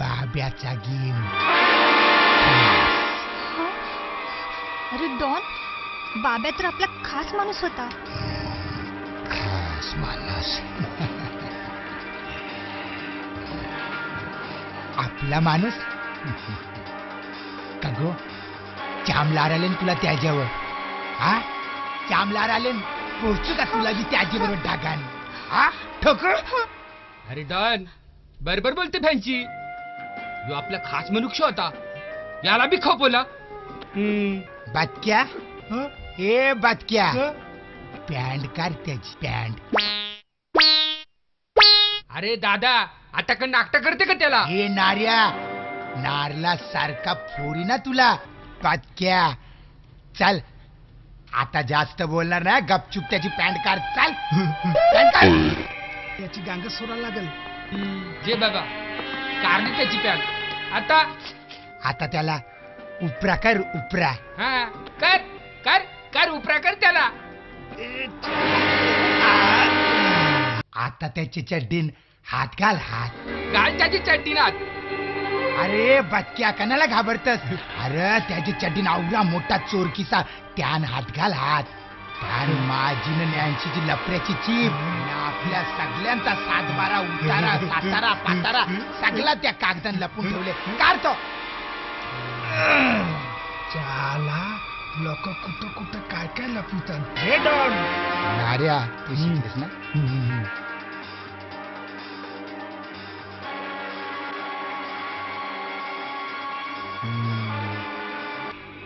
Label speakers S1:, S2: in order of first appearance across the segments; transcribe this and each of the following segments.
S1: बाब्याचा game.
S2: अरे don बाब्या तर आपला खास माणूस होता.
S1: खास माणूस. आपला माणूस? का गो? चामलार आले न तुला त्याच्यावर. हा? चामलार आले पोहोचू का तुला बी त्याच्याबरोबर डागान हा? ठोकळ
S3: अरे डॉन बरोबर बोलते फॅन्सी यो आपला खास मनुष्य होता. याला बी खपवला
S1: बातक्या? ए बातक्या. पॅन्ट काढ त्याची पॅन्ट.
S3: अरे दादा आता का नाकटा करते का त्याला?
S1: हे नार्या नारला सारखा फोडी ना तुला बातक्या. चल आता जास्त बोलणार ना गपचूप त्याची पॅन्ट काढ चाल. पॅन्ट काढ.
S4: त्याची गांग सोडायला लागेल.
S3: हम्म, जे बाबा कारली त्याची पॅन आता?
S1: आता त्याला उपरा कर उपरा.
S3: हा कर कर कर उपरा कर त्याला.
S1: आता त्याची चड्डीन हात घाल हात.
S3: घाल त्याची चड्डीनात
S1: अरे बच्च्या कणाला घाबरतस. अरे त्याची चड्डीन आवडा मोठा चोरकीचा त्यान हात घाल हात. त्यान माझीन न्यांशीची लपऱ्याची चीप आणि आपल्या सगळ्यांचा सातबारा उतारा सातारा पातारा सगळा त्या कागदान लपून ठेवले. काढतो
S4: चाला लोक कुठं कुठं काय काय लपवितात. हे डॉन.
S1: नार्या तू शिकलीस ना.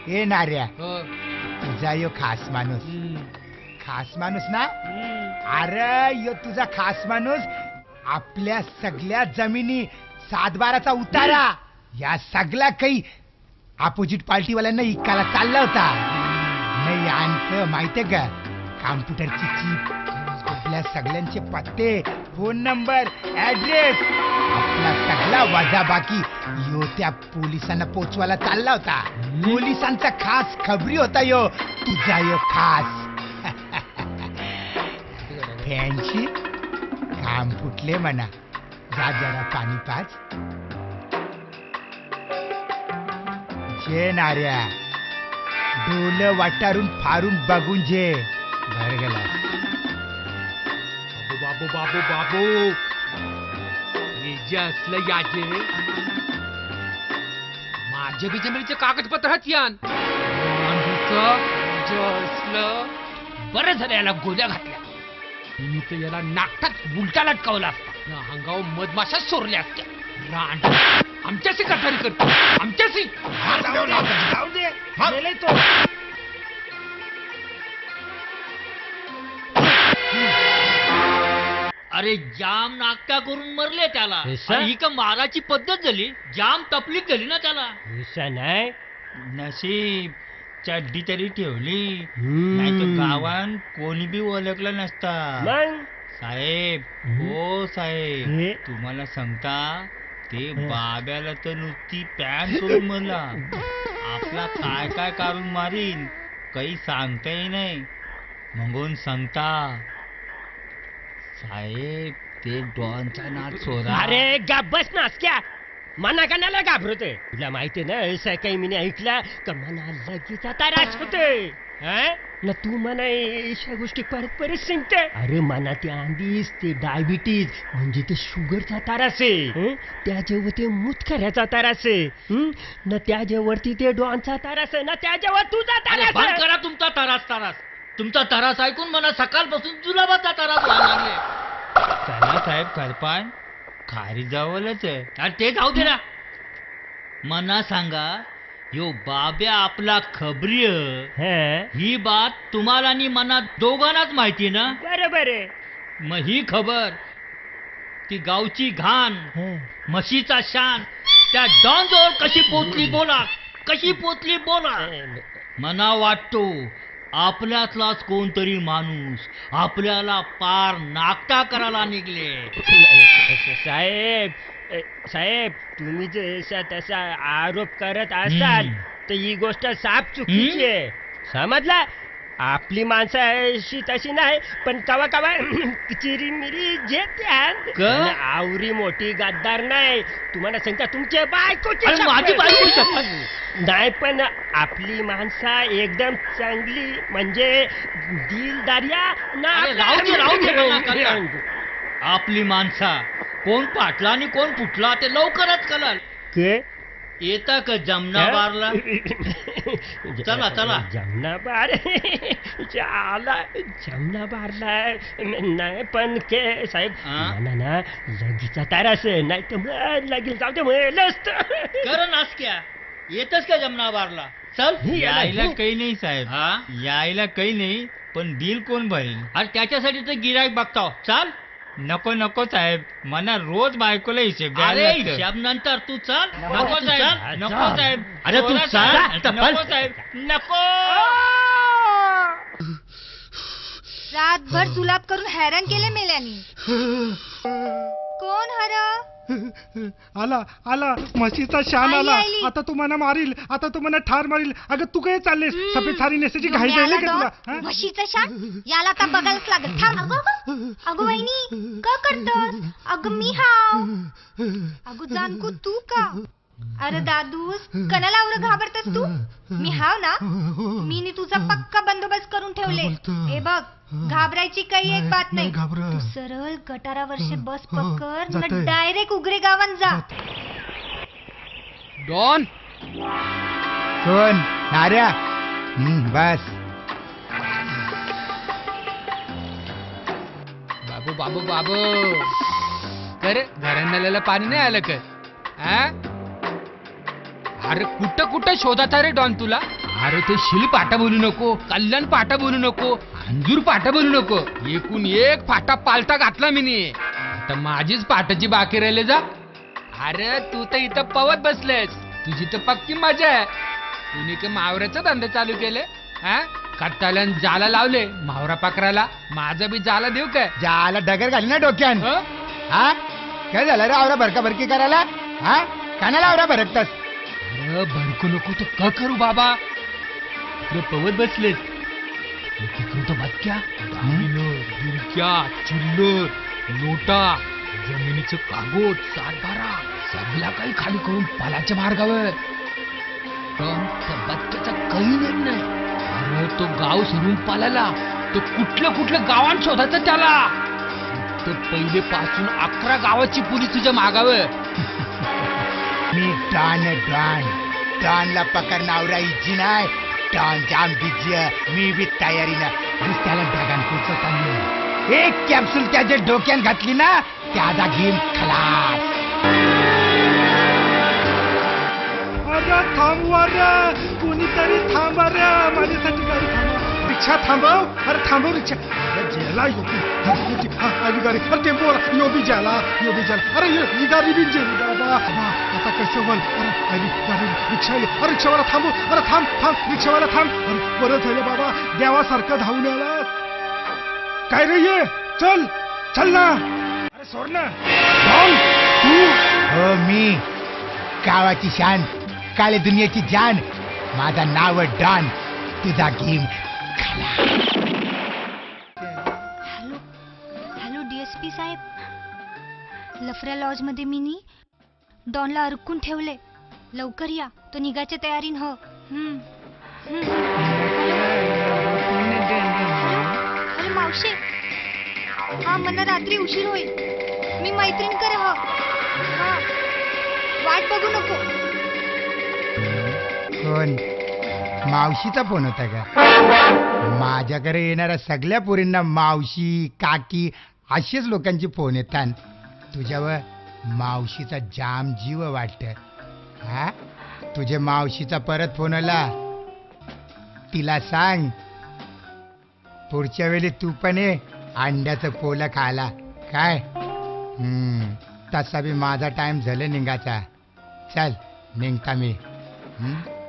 S1: ए नार्या
S3: हो.
S1: तुझा यो खास माणूस. खास माणूस ना? अरे यो तुझा खास माणूस आपल्या सगळ्या जमिनी सातबाराचा उतारा. या सगळ्या काही अपोजिट पार्टीवाल्यांना इकायला चालला होता. नाही आणखं माहितीये का? कॉम्प्युटरची चीप आपल्या सगळ्यांचे पत्ते फोन नंबर ऍड्रेस आपला सगळा वजा बाकी यो त्या पोलिसांना पोचवायला चालला होता. पोलिसांचा खास खबरी होता यो. तुझा यो खास. फॅनशी काम फुटले म्हणा. जा जरा पाणी पाच. जे नाऱ्या डोल वाटारून फारून बघून जे. घर गेला.
S3: बाबू बाबू बाबू बाबू. हे जे असलं याचे माझ्या बी जमिनीचे कागदपत्र हात यान. जे असलं बरं झालं याला गोल्या घातल्या. मी तर याला नाकटात उलटा लटकावला असता. या अंगावर मधमाशा सोरल्या असत्या. रांड आमच्याशी कथारी करतो. आमच्याशी.
S4: जाऊ दे. जाऊ दे. गेले तो.
S5: अरे जाम नाकट्या करून मरले त्याला. ही का माराची पद्धत झाली? जाम तपलीक झाली ना त्याला.
S6: नाही.
S7: नशीब. चड्डी तरी ठेवली. नाही गावात कोणी बी ओळखलं नसता.
S6: मग?
S7: साहेब हो साहेब.
S6: हे?
S7: तुम्हाला सांगता ते. बाब्याला तर नुसती पॅन करून म्हणला. आपला काय काय काढून मारीन काही सांगताही नाही. म्हणून सांगता साहेब ते डॉनचा नाच सोडा.
S6: अरे गप बस नासक्या मना कणाला घाबरतोय. तुला माहितीये ना असं काही मी ऐकला का मना लगेच त्रास होतोय. हं? ना तू म्हणा अशा गोष्टी परत परत सांगते. अरे मना ते आंबीस ते डायबिटीज म्हणजे ते शुगरचा तारास आहे हं? त्याच्यावर ते मुतखऱ्याचा तारास आहे हं? ना त्याच्यावरती ते डॉनचा तारास आहे ना त्याच्यावर तुझा
S5: अरे
S6: तारास
S5: बंद
S6: आहे.
S5: करा तुमचा तरास तरास. तुमचा तरास ऐकून मला सकाळपासून जुलाबाचा तरास व्हायला लागले
S7: चला साहेब सरपंच खारी जवळच आहे.
S5: आणि ते जाऊ दे ना.
S7: मना सांगा यो बाब्या आपला खबरी.
S6: हं?
S7: ही बात तुम्हाला आणि मना दोघांनाच माहिती ना?
S6: बरोबर आहे.
S7: मग ही खबर ती गावची घाण
S6: हं.
S7: म्हशीचा शान त्या डॉन जवळ कशी पोचली बोला कशी पोचली बोला. मना वाटतो आपल्यातलाच कोणतरी माणूस आपल्याला पार नाकटा करायला निघले.
S6: साहेब साहेब तुम्ही जसा तसा आरोप करत असाल
S7: हम्म.
S6: तर ही गोष्ट साफ चुकीची आहे. समजला? आपली माणसं अशी तशी नाही पण कवा कवा चिरी मिरी जे
S7: क?
S6: आवरी मोठी गद्दार नाही तुम्हाला सांगता तुमच्या बायकोची
S7: अरे, माझी
S6: शपथ.
S7: बायको.
S6: नाही पण आपली माणसा एकदम चांगली म्हणजे दिलदार्या ना
S7: अरे, राहू दे, राहू दे, नका, नका. आपली माणसा कोण पाटला आणि कोण फुटला ते लवकरच कळाल
S6: के
S7: येता का जमना बारला? चला, चला.
S6: जमना बार आला जमना बारला नाही पण के साहेब
S7: हा?
S6: ना ना लगीचा तारास नाही तर लगील जाऊ दे म्हणलं असतं.
S7: कर नासक्या. येतच का जमना बारला? चल.
S8: यायला काही नाही साहेब.
S7: हा?
S8: यायला काही नाही पण बिल कोण भरेल?
S7: अरे त्याच्यासाठी तर गिरायक बघताव. चाल.
S8: नको नको साहेब मला रोज बायकोला हिशेब द्यायला
S7: अरे
S8: लागतं.
S7: हिशाब नंतर तू चाल
S8: नको
S7: तू
S8: साहेब
S7: चाल.
S8: नको साहेब
S7: अरे तू
S8: बोला
S7: चाल.
S8: साहेब.
S7: चल.
S8: नको साहेब नको
S2: रातभर जुलाब करून हैराण केले मेल्यानी
S4: आला आला. म्हशीचा शान
S2: आली,
S4: आला.
S2: आली.
S4: आता तू मला मारील आता तू मला ठार मारील. अगं तू काय चाललेस? सफेद साडी नेसायची घाई झाली का तुला? हा?
S2: म्हशीचं शान? याला आता बघायलाच लागत थांब अगं अगं. वहिनी का करतोस? अगं मी हाव. अगं जानकू तू का? अरे दादूस कणाला एवढं घाबरतस तू? मी हाव ना? मी नी तुझा पक्का बंदोबस्त करून ठेवले? हे बघ घाबरायची काही एक बात नाही सरळ गटारावरचे बस पकड
S4: जातोय.
S2: डायरेक्ट उगरे गावात जा.
S3: डॉन?
S1: कोण? नाऱ्या हम्म, बस.
S3: बाबू बाबू बाबू. कर घराण्याला पाणी नाही आलं का? हा? अरे कुठं कुठं शोधात रे डॉन तुला? अरे ते शिल पाटा बोलू नको कल्याण पाटा बोलू नको. अंजूर पाटा बोलू नको. एकूण एक फाटा पालता घातला मी आता माझीच पाटाची बाकी राहिले जा. अरे तू तर इथं पवत बसलेस. तुझी तर पक्की मजा आहे. तुम्ही का मावऱ्याचा धंदा चालू केले? हा? कट्टाल्यान जाला लावले मावरा पकडायला माझा बी जाला देऊ काय?
S1: जाला डगर घाली ना डोक्यान.
S3: हं?
S1: हा? काय झालं रे आवरा भरका भरकी करायला? हा? कानाला आवरा भरकतास?
S3: अरे भडकू नको तर का करू बाबा? इकडे पवत बसलेत तर बदक्या दागिनं, गिरक्या चिल्लर नोटा जमिनीचं कागद सातबारा सगळा काही खाली करून पालाच्या मार्गावर. पण त्या बदक्याचा काही नेम नाही. अरे तो गाव सोडून पालाला. तो कुठल्या कुठल्या गावात शोधायचं त्याला? तर पहिले पासून अकरा गावाची पोलीस तुझ्या मागावर.
S1: मी डॉन डॉन डॉनला पकड आवरा इच्छी नाही डॉन जाम बिज्य मी बी तयारीनं नुसत्याला ढगान कुचवता एक कॅप्सूल त्याच्या डोक्यात घातली ना त्याचा घेईन खलास
S4: अरे थांबवा रे कोणीतरी थांबा रे माझ्यासाठी गाडी रिक्षा थांबव अरे थांबव रिक्षा अरे जेला यो बी योबी हा आली गाडी अरे टेम्पो वाला यो बी जाला यो बी अरे ये ही गाडी बी जेली बाबा आता कसं बोल अरे गाडी रिक्षा आली अरे रिक्षावाला थांबव अरे थांब थांब रिक्षावाला थांब अरे बरं झालं बाबा देवासारखं धावून आला काय रे ये चल चल ना अरे सोड ना जाऊन तू
S1: हो मी गावाची शान काले दुनियाची जान माझा नाव डॉन तुझा गेम
S2: हॅलो हॅलो डीएसपी साहेब. लफऱ्या लॉजमध्ये मी नी डॉनला अडकून ठेवले लवकर या तो निघायच्या तयारीन. हो. अरे हॅलो मावशे. हा मला रात्री उशीर होईल. मी मैत्रीण कर हा. वाट बघू नको.
S1: मावशीचा फोन होता का? माझ्याकडे येणाऱ्या सगळ्या पोरींना मावशी काकी असेच लोकांची फोन येतात. तुझ्यावर मावशीचा जाम जीव वाटत. हा? तुझ्या मावशीचा परत फोन आला. तिला सांग. पुढच्या वेळी तू पण ये अंड्याचं पोलं खायला. काय? हम्म तसा बी माझा टाइम झाला निघाचा चल निघता मी. हम्म?